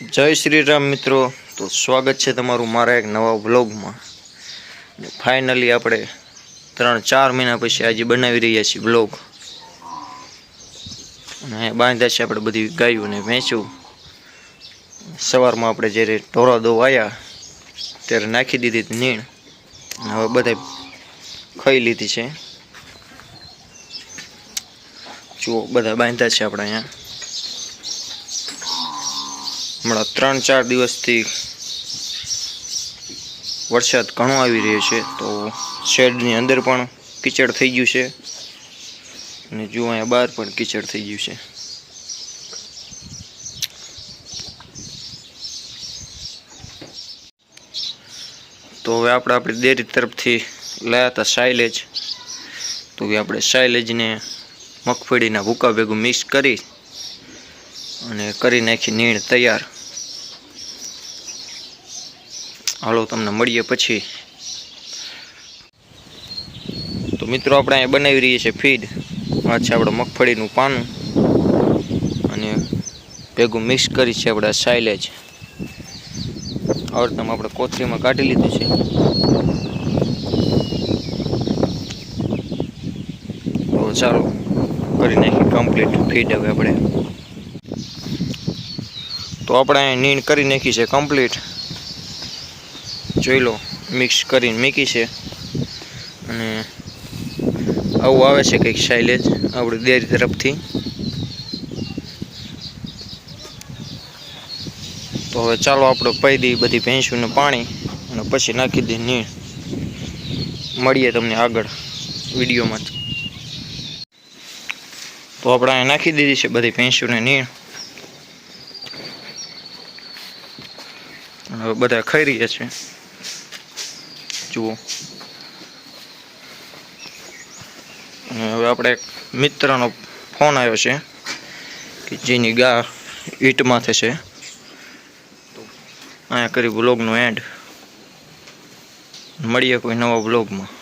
જય શ્રી રામ મિત્રો. તો સ્વાગત છે તમારું મારા એક નવા વ્લોગમાં. ફાઇનલી આપણે ત્રણ, ચાર મહિના પછી આજે બનાવી રહ્યા છીએ વ્લોગ. અને બાંધ્યા છે આપણે બધી ગાયું ને ભેંસું. સવારમાં આપણે જ્યારે ઢોરા આવ્યા ત્યારે નાખી દીધી હતી નીણ. હવે બધા ખાઈ લીધી છે. જુઓ, બધા બાંધ્યા છે આપણે અહીંયા. હમણાં ત્રણ, ચાર દિવસથી વરસાદ ઘણો આવી રહ્યો છે, તો શેડની અંદર પણ કીચડ થઈ ગયું છે. અને જુઓ અહીંયા બહાર પણ કીચડ થઈ ગયું છે. તો હવે આપણે આપણી ડેરી તરફથી લાયા હતા સાયલેજ તો હવે આપણે સાયલેજને મગફળીના ભૂકા ભેગું મિક્સ કરી અને કરી નાખી નીણ તૈયાર. હાલો, તમને મળીએ પછી. તો મિત્રો, આપણે અહીંયા બનાવી રહીએ છીએ ફીડ. આ છે આપણે મગફળીનું પાનું. અને ભેગું મિક્સ કરી છે આપણે સાઇલેજ આવડતમ આપણે કોથળીમાં કાઢી લીધું છે. તો ચાલો, કરી નાખી કમ્પ્લીટ ફીડ હવે આપણે. તો આપણે અહીં નીણ કરી નાખી છે કમ્પ્લીટ જોઈ લો મિક્સ કરીને મૂકી છે. અને આવું આવે છે કંઈક સાઇલેજ આપણી દેરી તરફથી. તો હવે ચાલો આપણે પાઈ દઈએ બધી ભેંસુને પાણી અને પછી નાખી દઈએ નીણ. મળીએ તમને આગળ વિડીયોમાં. તો આપણે અહીંયા નાખી દીધી છે બધી ભેંસુને નીણ. હવે બધા ખાઈ રહ્યા છે. જુઓ. હવે આપણે એક મિત્રનો ફોન આવ્યો છે કે જેની ગા ઈટમાં થશે. અહીંયા કરી બ્લોગનું એન્ડ. મળીએ કોઈ નવા બ્લોગમાં